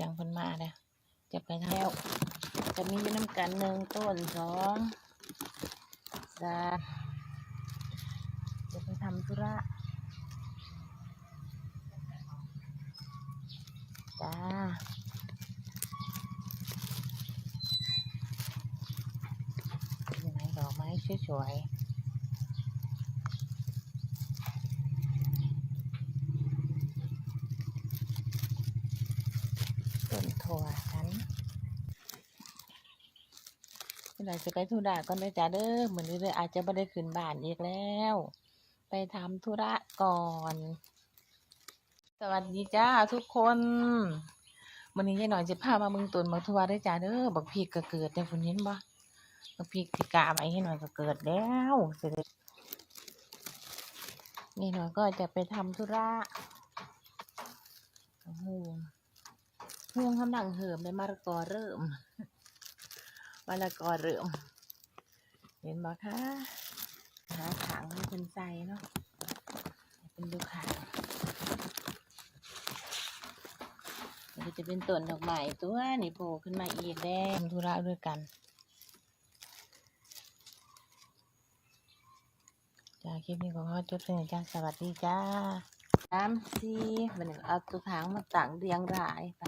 สียงคนมาเลยจะไปแล้ว จะมีน้ำกันหนึ่งต้นสองสามจะไปทำธุระจ้าเป็นดอกไม้สวยๆ ต้นถั่วฉันจะไปธุระก่อนนะจ๊ะเด้อเหมือนนี้เลยอาจจะไม่ได้ขึ้นบ้านอีกแล้ว ไปทำธุระก่อน สวัสดีจ้าทุกคนวันนี้ยายหน่อยจะพามาเมืองตุนมาทัวร์ได้จ้าเด้อบักพีกก็เกิดในฝนเห็นบ่บักพีกที่กาไว้ให้หน่อยก็เกิดแล้วเสร็จนี่หน่อยก็จะไปทำธุระโอ้ ม่วงกำลังเหิมในมะละกอเริ่มมะละกอเริ่ม เห็นบ่คะหาถังให้เป็นใจเนาะเป็นดูขางมันก็จะเป็นต้นดอกไม้ตัวนี่โผล่ขึ้นมาอีกแดงธุระด้วยกันจ้าคลิปนี้ก็ขอจบเพียงจ้าสวัสดีจ้าสามสี่วันหนึ่งเอาตัวถังมาตั้งเรียงรายไป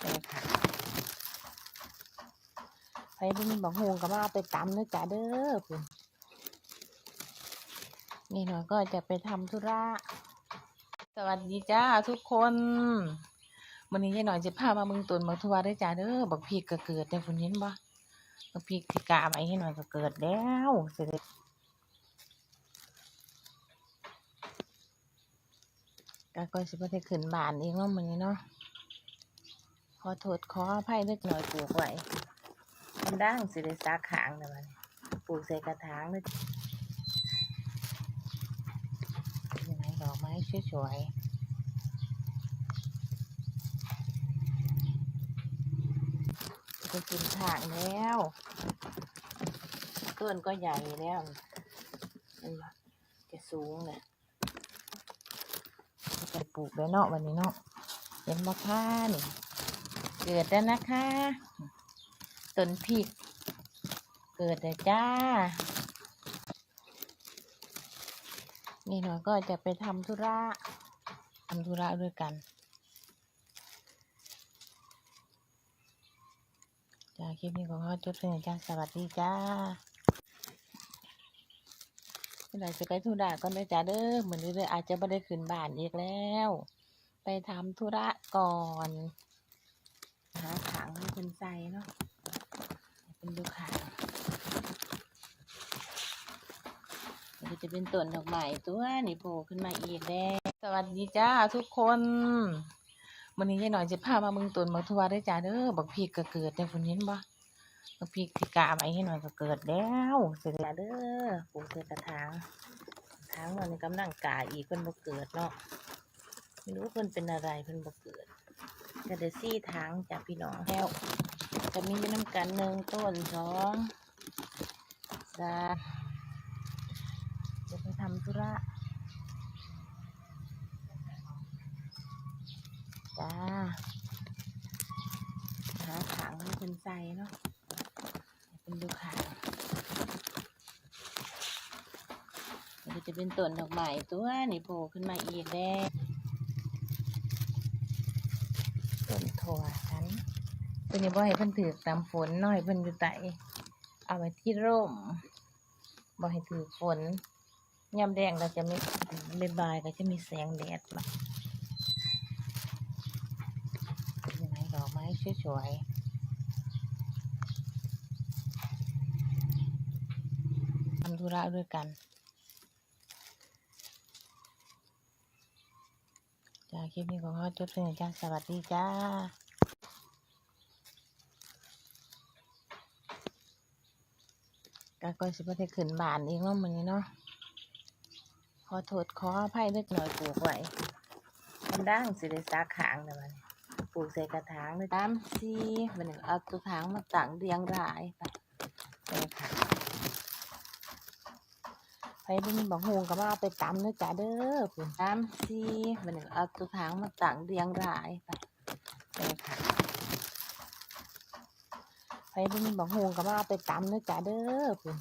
ไปค่ะใครบ่มีบักฮวงก็มาเอาไปตำเด้อจ้าเด้อพุ่นนี่หน่อยก็จะไปทำธุระ สวัสดีจ้าทุกคนวันนี้ยายหน่อยจะพามาเมืองตุนมาทัวร์ด้อจ้าเด้อบักพีกก็เกิดในฝุ่นเห็นบ่บักพีกที่กาไว้ให้หน่อยก็เกิดแล้วเสร็จก็ก็สิบ่ได้ขึ้นบ้านเอีกเนาะมื้อนี้เนาะ ขอโทษขออภัยเล็กน้อยปลูกไว้มันด่างสิได้ซักขางเลยมันปลูกใส่กระถางเลยยังไงดอกไม้สวยๆจะกินถางแล้วต้นก็ใหญ่แล้วเห็นจะสูงเลยจะปลูกแล้วเนาะวันนี้เนาะเห็นบ่ค่านี่ เกิดแล้วนะคะต้นพริก เกิดแต่จ้า นี่หน่อยก็จะไปทำธุระทำธุระด้วยกันจ้าคลิปนี้ก็ขอจบเพียงจ้าสวัสดีจ้าเวลาจะไปธุระก็ได้จ้าเด้อเหมือนนี้เลยอาจจะไม่ได้ขึ้นบ้านอีกแล้ว ไปทำธุระก่อน หาถังให้เป็นใจเนาะเป็นดูขางนก็จะเป็นต้นดอกไม้ตัวนี่โผล่ขึ้นมาอีกแดงสวัสดีจ้าทุกคนวันนี้ยายหน่อยจะพามาเมืองตุนมาทัวร์ได้จ้าเด้อบักพีกก็เกิดในฝนเห็นบ่บักพีกที่กาไว้ให้หน่อยก็เกิดแล้วเสร็จแล้วเด้อปลูกใส่กระถางถางมันกำลังกาอีกเพิ่นบ่เกิดเนาะไม่รู้ว่าเพิ่นเป็นอะไรเพิ่นบ่เกิด ก็เดซี่ทางจากพี่น้องแล้วจะมียาน้ำกันหนึ่งต้นสองสามจะไปทำธุระจ้าหาถังให้เป็นใจเนาะเป็นดูขางมันจะเป็นต้นดอกไม้ตัวนี่โผล่ขึ้นมาอีกแดง ต้นถั่วฉันเพิ่นยังบ่ให้เพิ่นถือตามฝนนาะให้เพิ่นอยู่ใต้เอาไว้ที่ร่มบ่ให้ถือฝนยามแดงก็จะไม่บ่ายก็จะมีแสงแดดมาเป็นดอกไม้สวยๆทำธุระด้วยกันาคลิปนี้ก็ขอจบเพียงจ้าสวัสดีจ้าก็ก็สิบ่ได้ขึ้นบานเอีกเนาะมื้อนี้เนาะขอโทษขออภัยเล็กน้อยปลูกไว้มันด่างสิได้ซักขางเลยมันปลูกใส่กระถางเลยตามสี่วันอึ่งเอาตัวถางมาตั้งเรียงรายไปไปค่ะ ครบ่มีบักฮวงก็มาเอาไปตำเด้อจ้าเด้อพุ่นตามสี่วันหนึ่งเอาตัวถางมาตั้งเรียงรายไปไปค่ะไปบ่มีบักฮวงก็มาเอาไปตำเด้อจ้าเด้อพุ่น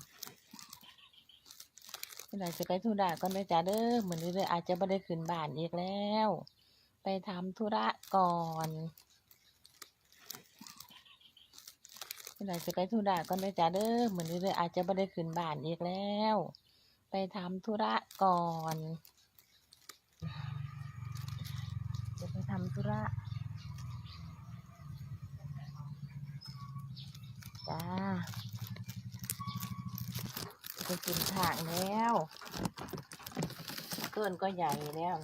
เมื่อไหร่จะไปธุระก่อนเด้จ้าเด้อเหมือนเรื่อยอาจจะบ่ได้ขึ้นบ้านอีกแล้ว ไปทำธุระก่อนเมื่อไหร่จะไปธุระก่อนเด้จ้าเด้อเหมือนเรื่อยอาจจะบ่ได้ขึ้นบ้านอีกแล้ว ไปทำธุระก่อนจะไปทำธุระจ้าจะไปกินถางแล้วต้นก็ใหญ่แล้ว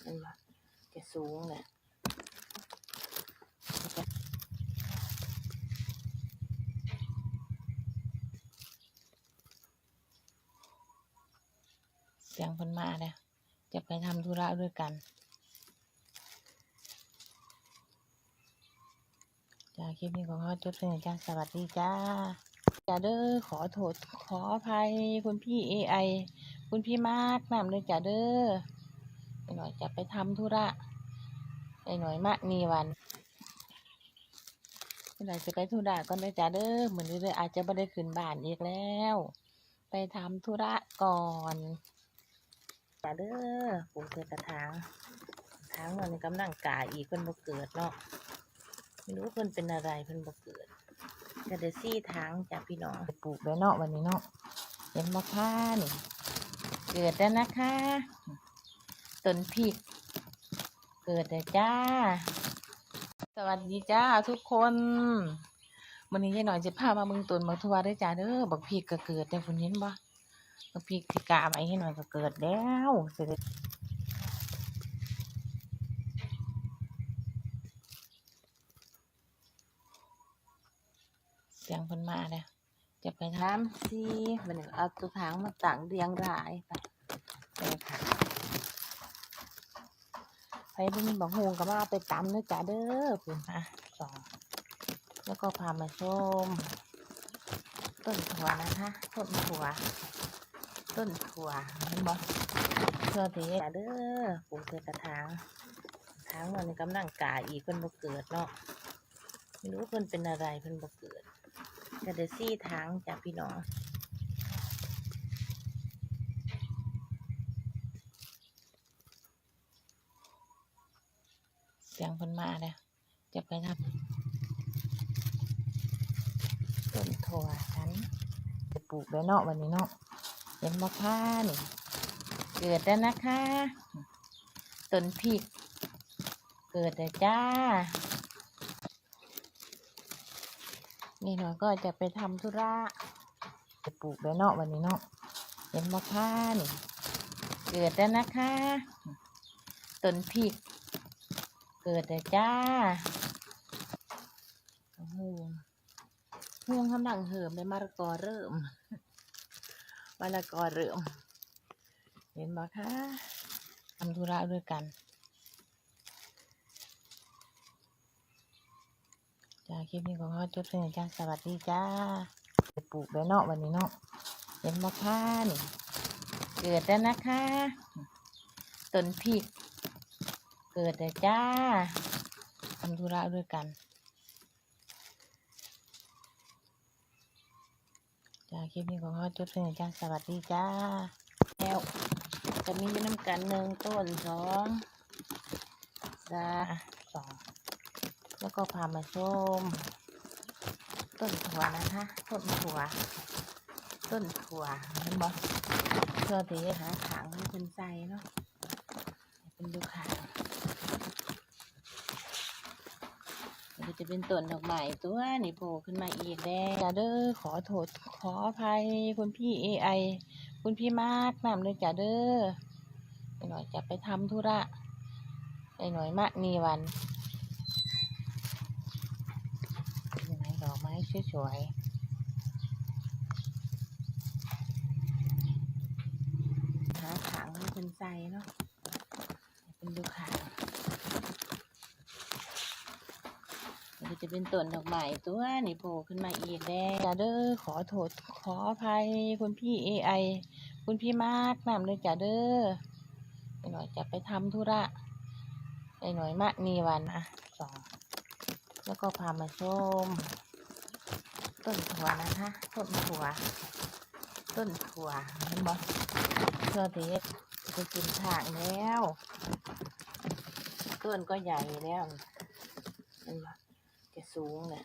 เห็นจะสูงเลย เสียงคนมาเนี่ยจะไปทำธุระด้วยกันจ้าคลิปนี้ของเขาจบเป็นจ้าสวัสดีจ้าจ้าเด้อขอโทษขออภัยคุณพี่เอไอคุณพี่มากนำเลยจ้าเด้อไปหน่อยจะไปทำธุระไปหน่อยมากมีวันไปหน่อยจะไปธุระก่อนเลยจ้าเด้อเหมือนเรื่อยอาจจะไม่ได้ขึ้นบ้านอีกแล้ว ไปทำธุระก่อน จ้าเด้อปลูกเศษกระถางกระถางมันกำลังกายอีกคนบ่เกิดเนาะไม่รู้เพิ่นเป็นอะไรเพิ่นบ่เกิดกระเดซี่ทางจากพี่น้องปลูกแล้วเนาะวันนี้เนาะเห็นมะค่านี่เกิดแล้วนะคะต้นพริก เกิดแล้วจ้า สวัสดีจ้าทุกคนวันนี้ยายหน่อยจะพามาเมืองต้นมาทัวร์ด้อจ้าเด้อบักพริกก็เกิดได้คุณเห็นบ่ กพริกที่กาไว้ให้หน่อยก็เกิดแล้วเสร็จเสียงคนมาเนี่ยจะไปทำซีมันเอาตัวถังมาตั้งเรียงรายไปไปค่ะไปบุญบอกฮวงก็มาเอาไปตำเด้อจ้าเด้อคุณอะสองแล้วก็พามาชมต้นถั่วนะคะต้นถั่ว ต้นถั่วเห็นบ่เพื่อที่จ้าเด้อปลูกเศษกระถางถางมันกำลังกาอีกเพิ่นบ่เกิดเนาะไม่รู้ว่าเพิ่นเป็นอะไรเพิ่นบ่เกิดกระเดซี่ทางจากพี่น้องเสียงคนมาเนี่ยจะไปทำต้นถั่วฉันจะปลูกแล้เนาะวันนี้เนาะ เห็นมะค่านี่เกิดแล้วนะคะต้นพริก เกิดแล้วจ้า นี่หน่อยก็จะไปทำธุระจะปลูกแล้วเนาะวันนี้เนาะเห็นมะค่านี่เกิดแล้วนะคะต้นพริก เกิดแล้วจ้าโอ้โหห่วงกำลังเหิมเลยมะละกอเริ่ม มะละกอเริ่ม เห็นมะคะทำธุระด้วยกันจ้าคลิปนี้ของเขาจบเป็นจ้าสวัสดีจ้าปลูกแล้วเนาะวันนี้เนาะเห็นมะค่านี่เกิดแล้วนะคะต้นพริก เกิดแล้วจ้าทำธุระด้วยกัน จ้าคลิปนี้ของเขาจบเป็นจ้าสวัสดีจ้าแล้วจะมีน้ำกันหนึ่งต้นสองสาสองแล้วก็พามาชมต้นถั่วนะคะต้นถั่ว ต้นถั่วเห็นบ่เพื่อที่จะหาถางให้เป็นใจเนาะเป็นดูขางมันก็ จะเป็นต้นดอกไม้ตัวนี่โผล่ขึ้นมาอีกแล้วจ้าเด้อขอโทษขออภัยคุณพี่เอไอคุณพี่มากน้ำเลยจ้าเด้อไปหน่อยจะไปทำธุระไปหน่อยมากมีวันยังไงดอกไม้สวยๆหาถังให้เป็นใจเนาะเป็นดูขางมันก็ จะเป็นต้นดอกไม้ตัวนี่โผล่ขึ้นมาอีกแล้วจ้าเด้อขอโทษขออภัยคุณพี่เอไอคุณพี่มากน้ำเลยจ้าเด้อไปหน่อยจะไปทำธุระไปหน่อยมากมีวันอะสองแล้วก็พามาชมต้นถั่วนะคะต้นถั่ว ต้นถั่วเห็นบ่เพื่อเด็ดจะกินถางแล้ว ต้นก็ใหญ่แล้วเห็นบ่ สูงเนี่ย